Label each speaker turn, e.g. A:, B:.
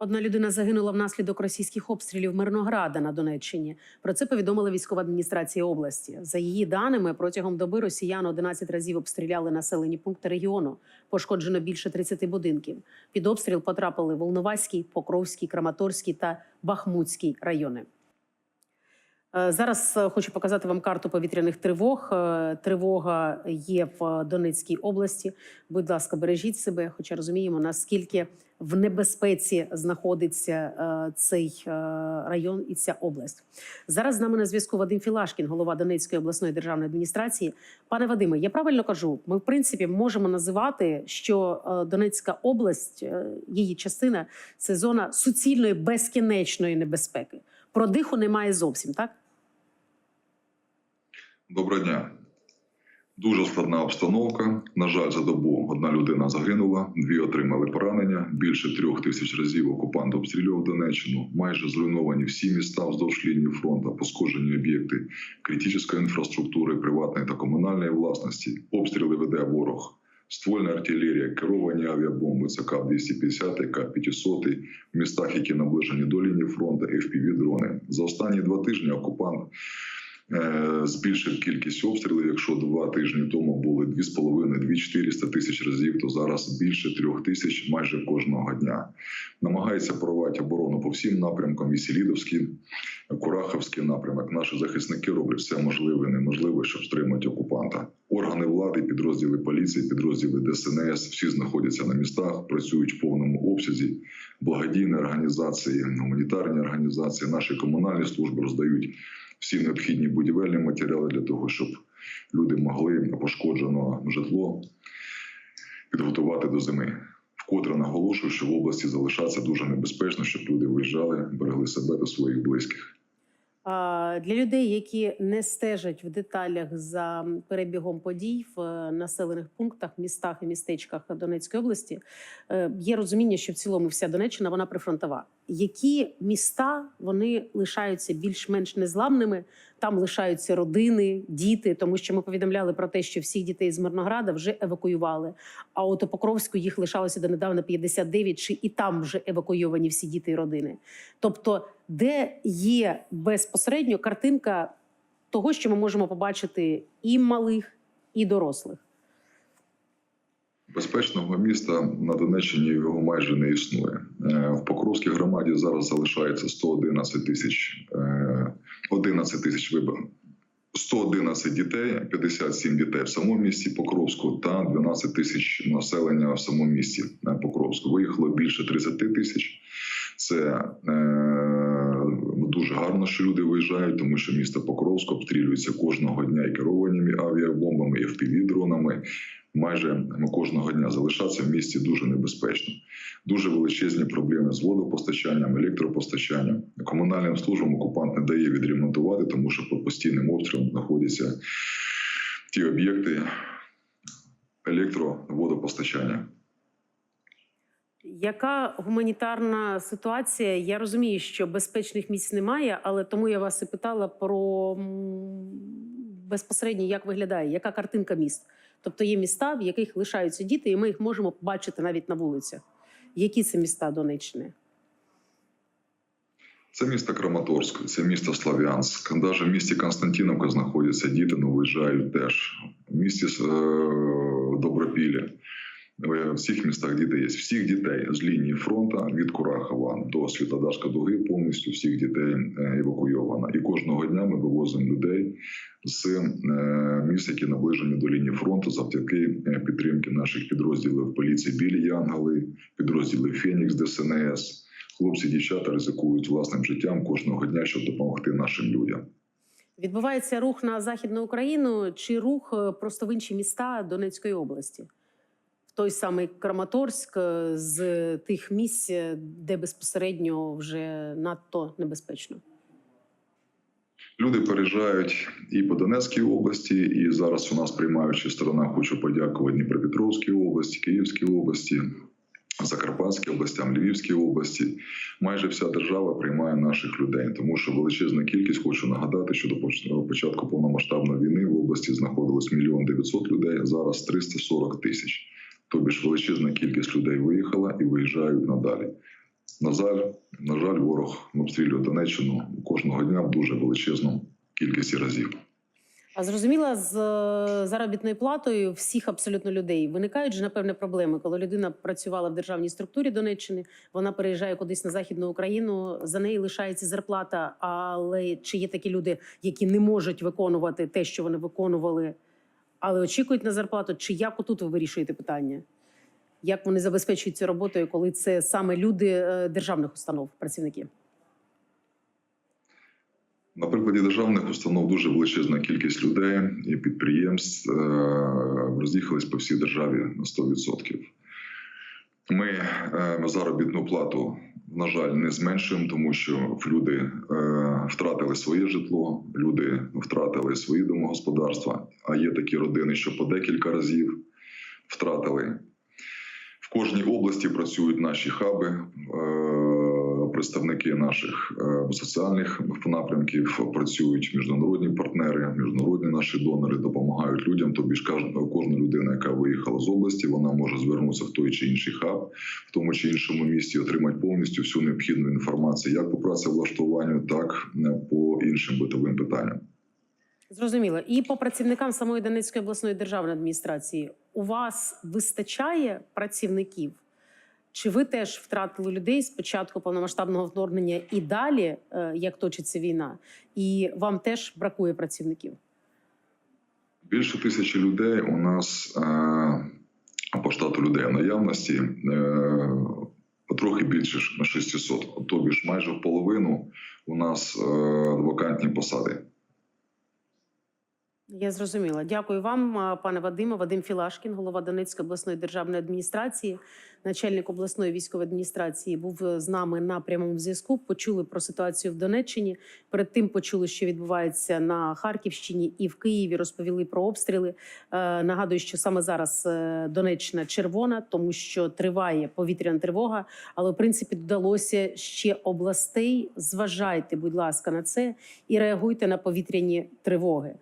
A: Одна людина загинула внаслідок російських обстрілів Мирнограда на Донеччині. Про це повідомила військова адміністрація області. За її даними, протягом доби росіян 11 разів обстріляли населені пункти регіону. Пошкоджено більше 30 будинків. Під обстріл потрапили Волноваський, Покровський, Краматорський та Бахмутський райони. Е, Зараз е, хочу показати вам карту повітряних тривог. Е, Тривога є в Донецькій області. Будь ласка, бережіть себе, хоча розуміємо, наскільки в небезпеці знаходиться цей район і ця область. Зараз з нами на зв'язку Вадим Філашкін, голова Донецької обласної державної адміністрації. Пане Вадиме, я правильно кажу? Ми в принципі можемо називати, що Донецька область, її частина це зона суцільної безкінечної небезпеки. Продиху немає зовсім, так?
B: Доброго дня. Дуже складна обстановка. На жаль, за добу одна людина загинула, дві отримали поранення. Більше трьох тисяч разів окупант обстрілював Донеччину. Майже зруйновані всі міста вздовж лінії фронту, пошкоджені об'єкти критичної інфраструктури, приватної та комунальної власності. Обстріли веде ворог. Ствольна артилерія, керовані авіабомби, це КАП-250, КАП-500, в містах, які наближені до лінії фронту, FPV-дрони. За останні два тижні окупант е, збільшив кількість обстрілів. Якщо два тижні тому були 2,5-2,400 тисяч разів, то зараз більше трьох тисяч майже кожного дня. Намагається порвати оборону по всім напрямкам. Вісілідовський, Кураховський напрямок. Наші захисники роблять все можливе і неможливе, щоб стримати окупанта. Органи влади, підрозділи поліції, підрозділи ДСНС всі знаходяться на містах, працюють в повному обсязі. Благодійні організації, гуманітарні організації, наші комунальні служби роздають всі необхідні будівельні матеріали для того, щоб люди могли пошкоджене житло підготувати до зими. Вкотре наголошую, що в області залишаться дуже небезпечно, щоб люди виїжджали, берегли себе та своїх близьких.
A: Для людей, які не стежать в деталях за перебігом подій в е, населених пунктах, містах і містечках Донецької області, е, є розуміння, що в цілому вся Донеччина вона прифронтова. Які міста вони лишаються більш-менш незламними? Там лишаються родини, діти, тому що ми повідомляли про те, що всіх дітей з Мирнограда вже евакуювали. А от у Покровську їх лишалося донедавна 59, чи і там вже евакуйовані всі діти і родини. Тобто, де є безпосередньо картинка того, що ми можемо побачити і малих, і дорослих.
B: Безпечного міста на Донеччині його майже не існує. Е, В Покровській громаді зараз залишається 111 тисяч е, 11 тисяч виборів. 111 дітей, 57 дітей в самому місті Покровську та 12 тисяч населення в самому місті е, Покровську. Виїхало більше 30 тисяч. Це е, дуже гарно, що люди виїжджають, тому що місто Покровськ обстрілюється кожного дня і керованими авіабомбами, і FPV-дронами. Майже кожного дня залишатися в місті дуже небезпечно. Дуже величезні проблеми з водопостачанням, електропостачанням. Комунальним службам окупант не дає відремонтувати, тому що під постійним обстрілом знаходяться ті об'єкти електроводопостачання.
A: Яка гуманітарна ситуація? Я розумію, що безпечних місць немає, але тому я вас і питала про безпосередньо, як виглядає, яка картинка міст. Тобто є міста, в яких лишаються діти, і ми їх можемо бачити навіть на вулицях. Які це міста Донеччини?
B: Це місто Краматорськ, це місто Слав'янськ. Навіть в місті Константиновка знаходяться діти, але виїжджають теж. В місті е, Добропілля. В всіх містах діти є. Всіх дітей з лінії фронту від Курахова до Світлодарська Дуги повністю всіх дітей е, евакуйовано. І кожного дня ми вивозимо людей з е, міст, які наближені до лінії фронту, завдяки е, підтримки наших підрозділів поліції Білі Янгали, підрозділів Фенікс ДСНС. Хлопці, дівчата ризикують власним життям кожного дня, щоб допомогти нашим людям.
A: Відбувається рух на Західну Україну чи рух е, просто в інші міста Донецької області? Той самий Краматорськ е, з тих місць, е, де безпосередньо вже надто небезпечно.
B: Люди переїжджають і по Донецькій області, і зараз у нас приймаюча сторона. Хочу подякувати Дніпропетровській області, Київській області, Закарпатській областям, Львівській області. Майже вся держава приймає наших людей, тому що величезна кількість. Хочу нагадати, що до поч- початку повномасштабної війни в області знаходилось мільйон дев'ятсот людей. Зараз 340 тисяч. Тобі ж величезна кількість людей виїхала і виїжджають надалі. На жаль, на жаль, ворог обстрілює Донеччину кожного дня в дуже величезну кількість разів.
A: А зрозуміла, з е, заробітною платою всіх абсолютно людей виникають же напевне проблеми, коли людина працювала в державній структурі Донеччини, вона переїжджає кудись на західну Україну, за неї лишається зарплата. Але чи є такі люди, які не можуть виконувати те, що вони виконували, але очікують на зарплату? Чи як отут ви вирішуєте питання? Як вони забезпечують цю роботою, коли це саме люди е, державних установ, працівники?
B: На прикладі державних установ дуже величезна кількість людей і підприємств е, роз'їхались по всій державі на 100%. Ми е, заробітну плату, на жаль, не зменшуємо, тому що люди е, втратили своє житло, люди втратили свої домогосподарства. А є такі родини, що по декілька разів втратили. В кожній області працюють наші хаби, е, представники наших е, соціальних напрямків, працюють міжнародні партнери, міжнародні наші донори допомагають людям. Тобі ж кожна, людина, яка виїхала з області, вона може звернутися в той чи інший хаб, в тому чи іншому місті, отримати повністю всю необхідну інформацію, як по працевлаштуванню, так е, по іншим битовим питанням.
A: Зрозуміло. І по працівникам самої Донецької обласної державної адміністрації у вас вистачає працівників? Чи ви теж втратили людей з початку повномасштабного вторгнення і далі, е, як точиться війна, і вам теж бракує працівників?
B: Більше тисячі людей у нас е, по штату людей наявності е, трохи більше на 600. Тобі ж майже в половину у нас вакантні посади.
A: Я зрозуміла. Дякую вам, пане Вадиме. Вадим Філашкін, голова Донецької обласної державної адміністрації, начальник обласної військової адміністрації, був з нами на прямому зв'язку. Почули про ситуацію в Донеччині. Перед тим почули, що відбувається на Харківщині і в Києві. Розповіли про обстріли. Е, нагадую, що саме зараз е, Донеччина червона, тому що триває повітряна тривога. Але в принципі додалося ще областей. Зважайте, будь ласка, на це і реагуйте на повітряні тривоги.